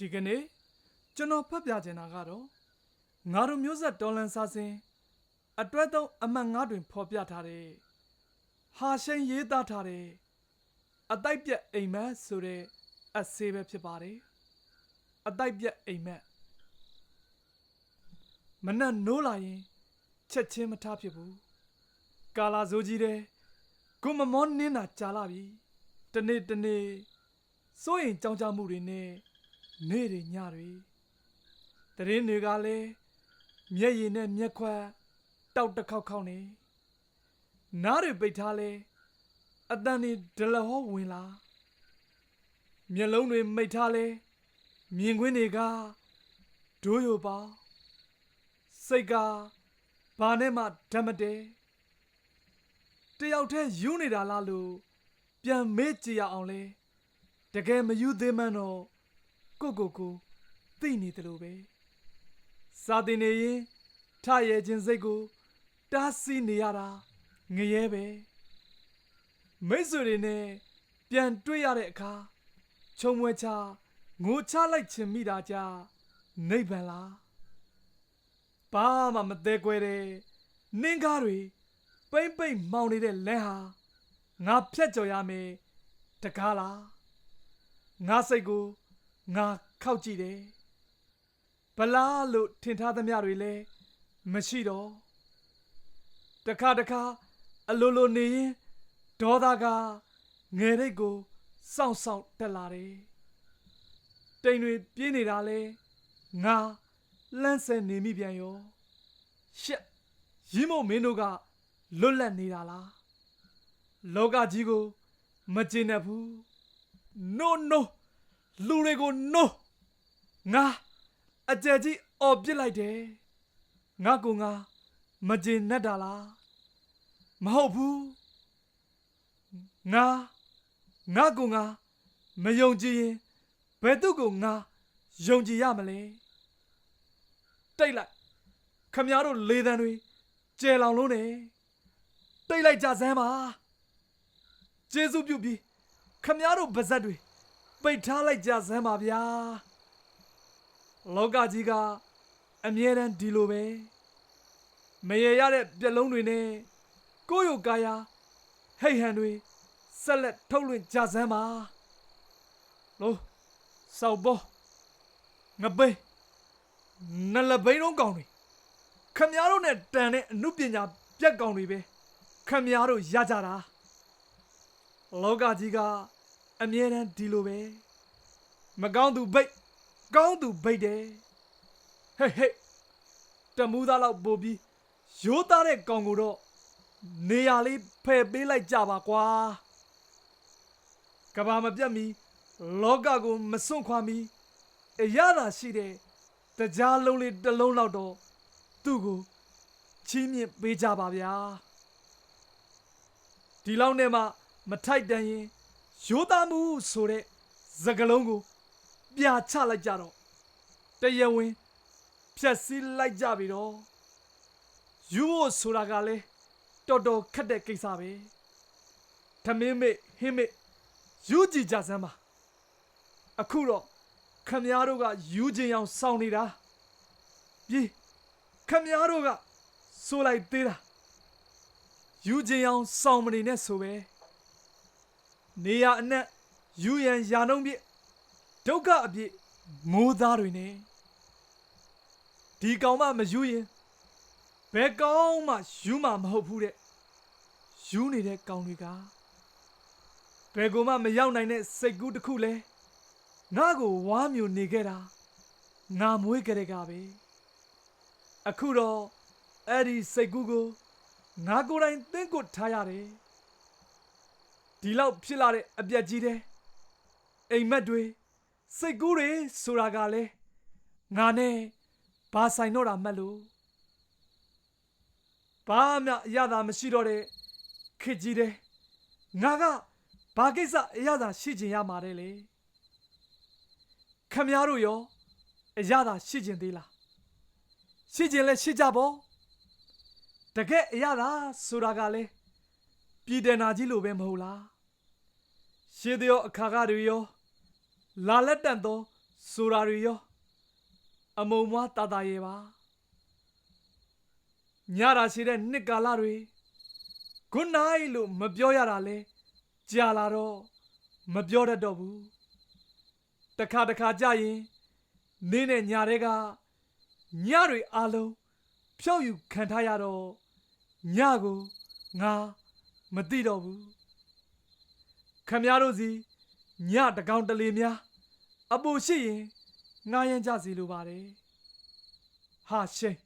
ဒီကနေ့ကျွန်တော်ဖတ်ပြချင်တာကတော့ငါတို့မျိုးဆက်တော်လန်စာစဉ်အတွဲသုံးအမှတ်၅တွင်ဖော်ပြထားတဲ့ဟာရှိန်ရေးသားထားတဲ့အတိုက်ပြက်အိမ်မက်ဆိုတဲ့အဆေးပဲဖြစ်ပါတယ်အတိုက်ပြက်အိမ်မက်မနက်နိုးလာရင်ချက်ချင်းမထားဖြစ်ဘူးကာလာဇိုးကြီးတဲ့ကိုမမောနင်းတာကြာလာပြီတနေ့တနေ့စိုးရင်ကြောင်ကြမှုတွေနဲ့ နေ့တွေညတွေတရင်တွေကလည်းမျက်ရည်နဲ့မျက်ခွက်တောက်တစ်ခေါက်ခေါက်နေနားတွေပိတ်ထားလဲအတန်တွေဒလဟောဝင်လာမျက်လုံးတွေမိတ်ထားလဲမြင်ကွင်းတွေကဒိုးရိုပါစိတ်ကဘာနဲ့မှဓာတ်မတဲတယောက်တည်းယူနေတာလားလို့ပြန်မေ့ကြည့်ရအောင်လဲတကယ်မယူသေးမှန်းတော့ ကိုကိုကိုသိနေတယ်လို့ပဲစာတင်နေရင်ထရဲခြင်းစိတ်ကိုတားဆီးနေရတာငရဲပဲမိတ်ဆွေတွေနဲ့ပြန်တွေ့ရတဲ့အခါခြုံမွေချငိုချလိုက်ချင်မိတာကြာနိဗ္ဗာန်လားဘာမှမသေးကွယ်တဲ့နင်းကားတွေပိမ့်ပိမ့်မှောင်နေတဲ့လမ်းဟာငါဖြတ်ကျော်ရမယ်တကားလားငါစိတ်ကို ငါခောက်ကြည့်တယ်ဗလားလို့ထင်ထားသမျှတွေလည်းမရှိတော့တခါတခါအလိုလိုနေရင်ဒေါသကငယ်ရိတ်ကိုစောင့်ဆောင်တက်လာတယ်တိမ်တွေပြင်းနေတာလဲငါလန့်ဆဲနေမိပြန်ရောရှက်ရင်းမို့မင်းတို့ကလွတ်လပ်နေတာလားလောကကြီးကိုမကျင်တတ်ဘူး no no လူတွေကို no ငါအကြယ်ကြီးအော်ပစ်လိုက်တယ်ငါကငါမကျင်နဲ့တာလားမဟုတ်ဘူးငါငါကငါမယုံကြည်ရင်ဘယ်သူကိုငါယုံကြည်ရမလဲတိတ်လိုက်ခမည်းတော်လေတံတွေကျဲလောင်လုံးနေတိတ်လိုက်ကြစမ်းပါကျေးဇူးပြုပြီးခမည်းတော်ဗဇက်တွေ ပိတ်ထားလိုက်ကြစမ်းပါဗျာလောကကြီးကအမြဲတမ်းဒီလိုပဲမရေရတဲ့ပြက်လုံးတွေနဲ့ကိုယ့်ရုပ်ကာယဟိတ်ဟန်တွေဆက်လက်ထုတ်လွှင့်ကြစမ်းပါလို့စောက်ဘောငပိန်းနလဘိန်းလုံးကောင်တွေခမည်းတော်နဲ့တန်တဲ့အမှုပညာပြက်ကောင်တွေပဲခမည်းတော်ရကြတာလောကကြီးက အမြဲတမ်းဒီလိုပဲမကောင်းသူဘိတ်ကောင်းသူဘိတ်တယ်ဟေးဟေးတမူသားလောက်ပို့ပြီးရိုးသားတဲ့ကောင်ကိုတော့နေရာလေးဖယ်ပေးလိုက်ကြပါကွာကဘာမပြတ်မီလောကကိုမစွန့်ခွာမီအရသာရှိတဲ့တရားလုံးလေးတစ်လုံးလောက်တော့သူ့ကိုချီးမြှင့်ပေးကြပါဗျာဒီလောက်နဲ့မှမထိုက်တန်ရင် ရိုးသားမှုဆိုတဲ့စကလုံးကို ပြာချလိုက်ကြတော့တရားဝင်ဖြက်စီးလိုက်ကြပြီတော့ယူဖို့ဆိုတာကလည်းတော်တော်ခက်တဲ့ကိစ္စပဲထမင်းမေဟင်းမေယူကြည့်ကြစမ်းပါအခုတော့ခမည်းတော်ကယူခြင်းအောင်စောင်းနေတာပြီးခမည်းတော်ကဆိုလိုက်သေးတာယူခြင်းအောင်စောင်းမနေနဲ့ဆိုပဲ နေရအနက်ယူရန်ယာနှုံးပြည့်ဒုက္ခအပြည့်မိုးသားတွေနဲ့ဒီကောင်မှမယူရင်ဘယ်ကောင်မှယူမှာမဟုတ်ဘူးတဲ့ယူနေတဲ့ကောင်တွေကဘယ်ကောင်မှမရောက်နိုင်တဲ့စိတ်ကူးတစ်ခုလဲငါ့ကိုဝါမျိုးနေခဲ့တာငါမွေးကြတဲ့ကပဲအခုတော့အဲ့ဒီစိတ်ကူးကိုငါကိုယ်တိုင်သင်ကိုထားရတယ် ဒီလောက်ဖြစ်လာတဲ့အပြက်ကြီးတဲ့အိမ်မက်တွေစိတ်ကူးတွေဆိုတာကလည်းငါနဲ့ဘာဆိုင်တော့တာမှတ်လို့ဘာမှအရသာမရှိတော့တဲ့ခစ်ကြီးတဲ့ငါကဘာကိစ္စအရသာရှိချင်ရမှာတဲ့လေခမည်းတော်ရောအရသာရှိချင်သေးလားရှိချင်လဲရှိကြပေါ့တကယ်အရသာဆိုတာကလည်း ပြည်တယ်နာကြီးလိုပဲမဟုတ်လားရှေးတရောအခါကတွေရောလာလက်တန်သောဆိုတာတွေရောအမုံမွားတာတာရဲ့ပါညတာရှိတဲ့နှစ်ကာလတွေ good night လို့မပြောရတာလဲကြာလာတော့မပြောတတ်တော့ဘူးတခါတခါကြာရင်နေ့နဲ့ညတွေကညတွေအားလုံးဖြောက်ယူခံထားရတော့ညကိုငါ မသိတော့ဘူးခမများတို့စီညတကောင်တလေများ အပူရှိရင်ငားရင်ကြစီလိုပါတယ်ဟာရှင်